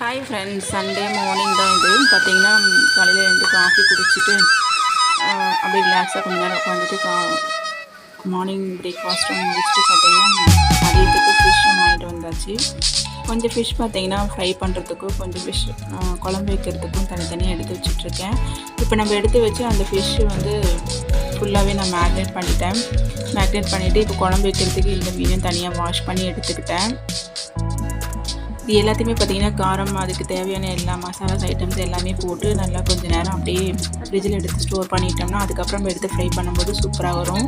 Hi friends Sunday morning தான் இது. பார்த்தீங்கன்னா காலையில் எழுந்து காஃபி குடிச்சிட்டு அப்படியே ரிலாக்ஸாக கொஞ்ச நேரம் உட்காந்துட்டு கா மார்னிங் பிரேக்ஃபாஸ்ட்டும் முடிச்சுட்டு பார்த்தீங்கன்னா மதியத்துக்கு ஃபிஷ்ஷும் வாங்கிட்டு வந்தாச்சு. கொஞ்சம் ஃபிஷ் பார்த்தீங்கன்னா ஃப்ரை பண்ணுறதுக்கும் கொஞ்சம் ஃபிஷ் குழம்பு வைக்கிறதுக்கும் தனித்தனியாக எடுத்து வச்சுட்ருக்கேன். இப்போ நம்ம எடுத்து வச்சு அந்த ஃபிஷ்ஷு வந்து ஃபுல்லாகவே நான் மேக்னேட் பண்ணிட்டேன். மேக்னேட் பண்ணிவிட்டு இப்போ குழம்பு வைக்கிறதுக்கு இந்த மீனும் தனியாக வாஷ் பண்ணி எடுத்துக்கிட்டேன். இது எல்லாத்தையுமே பார்த்தீங்கன்னா காரம் அதுக்கு தேவையான எல்லா மசாலாஸ் ஐட்டம்ஸ் எல்லாமே போட்டு நல்லா கொஞ்ச நேரம் அப்படியே ஃப்ரிட்ஜில் எடுத்து ஸ்டோர் பண்ணிட்டோம்னா அதுக்கப்புறம் எடுத்து ஃப்ரை பண்ணும்போது சூப்பராக வரும்.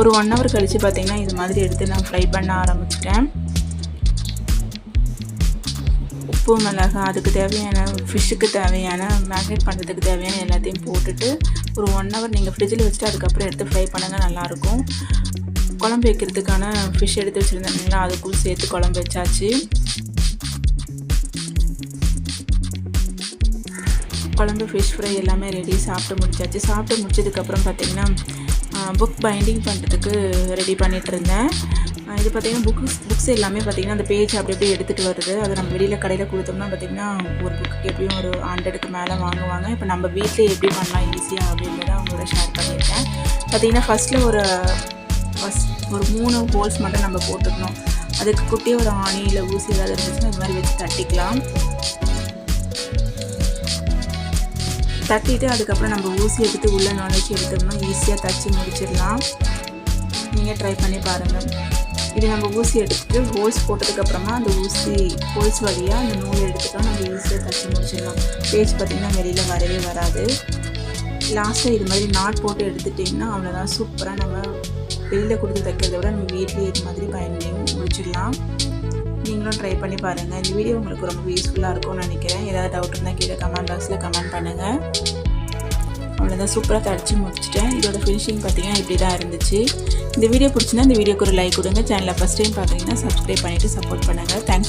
ஒரு ஒன் ஹவர் கழித்து பார்த்தீங்கன்னா இது மாதிரி எடுத்து நான் ஃப்ரை பண்ண ஆரம்பிச்சிட்டேன். உப்பு மிளகாய் அதுக்கு தேவையான ஃபிஷ்ஷுக்கு தேவையான மேக்னேட் பண்ணுறதுக்கு தேவையான எல்லாத்தையும் போட்டுட்டு ஒரு ஒன் ஹவர் நீங்கள் ஃப்ரிட்ஜில் வச்சுட்டு அதுக்கப்புறம் எடுத்து ஃப்ரை பண்ணுங்கள் நல்லாயிருக்கும். குழம்பு வைக்கிறதுக்கான ஃபிஷ் எடுத்து வச்சுருந்தாங்களா அதுக்கும் சேர்த்து குழம்பு வச்சாச்சு. குழம்பு ஃபிஷ் ஃப்ரை எல்லாமே ரெடி சாப்பிட்டு முடிச்சாச்சு. சாப்பிட்டு முடிச்சதுக்கப்புறம் பார்த்தீங்கன்னா புக் பைண்டிங் பண்ணுறதுக்கு ரெடி பண்ணிகிட்டு இருந்தேன். இது பார்த்திங்கன்னா புக்ஸ் புக்ஸ் எல்லாமே பார்த்தீங்கன்னா அந்த பேஜ் அப்படி அப்படியே எடுத்துகிட்டு வருது. அதை நம்ம வெளியில் கடையில் கொடுத்தோம்னா பார்த்திங்கன்னா ஒரு புக்கு எப்படியும் ஒரு ஹண்ட்ரடுக்கு மேலே வாங்குவாங்க. இப்போ நம்ம வீட்டிலே எப்படி பண்ணலாம் ஈஸியாக அப்படின்றத அவங்களோட ஷேர் பண்ணியிருக்கேன். பார்த்திங்கன்னா ஃபஸ்ட்டில் ஒரு ஃபஸ்ட் ஒரு மூணு ஹோல்ஸ் மட்டும் நம்ம போட்டுக்கணும். அதுக்கு குட்டியே ஒரு ஆணி இல்லை ஊசி ஏதாவது இருந்துச்சுன்னா இது மாதிரி வச்சு தட்டிக்கலாம். தட்டிட்டு அதுக்கப்புறம் நம்ம ஊசி எடுத்து உள்ளே நுழைச்சி எடுத்தோம்னா ஈஸியாக தச்சு முடிச்சிடலாம். நீங்கள் ட்ரை பண்ணி பாருங்கள் இது நம்ம ஊசி எடுத்துட்டு ஹோல்ஸ் போட்டதுக்கப்புறமா அந்த ஊசி ஹோல்ஸ் வழியாக அந்த நூல் எடுத்துட்டோம் நம்ம ஈஸியாக தச்சு முடிச்சிடலாம். பேஜ் பார்த்திங்கன்னா வெளியில் வரவே வராது. லாஸ்ட்டாக இது மாதிரி நாட் போட்டு எடுத்துட்டிங்கன்னா அவ்வளோதான் சூப்பராக நம்ம வெளியில் கொடுத்து தைக்கிறத விட நம்ம வீட்லேயே இது மாதிரி பயன்படுத்தி முடிச்சிடலாம். நீங்களும் ட்ரை பண்ணி பாருங்கள் இந்த வீடியோ உங்களுக்கு ரொம்ப யூஸ்ஃபுல்லாக இருக்கும்னு நினைக்கிறேன். ஏதாவது டவுட் இருந்தால் கீழே கமெண்ட் பாக்ஸில் கமெண்ட் பண்ணுங்கள் அவ்வளோதான் சூப்பராக தடிச்சு முடிச்சிட்டேன். இதோட ஃபினிஷிங் பார்த்தீங்கன்னா இப்படி தான் இருந்துச்சு. இந்த வீடியோ பிடிச்சிருந்தா இந்த வீடியோக்கு ஒரு லைக் கொடுங்க. சேனலை ஃபஸ்ட் டைம் பார்த்தீங்கன்னா சப்ஸ்கிரைப் பண்ணிவிட்டு சப்போர்ட் பண்ணுங்கள் தேங்க்ஸ்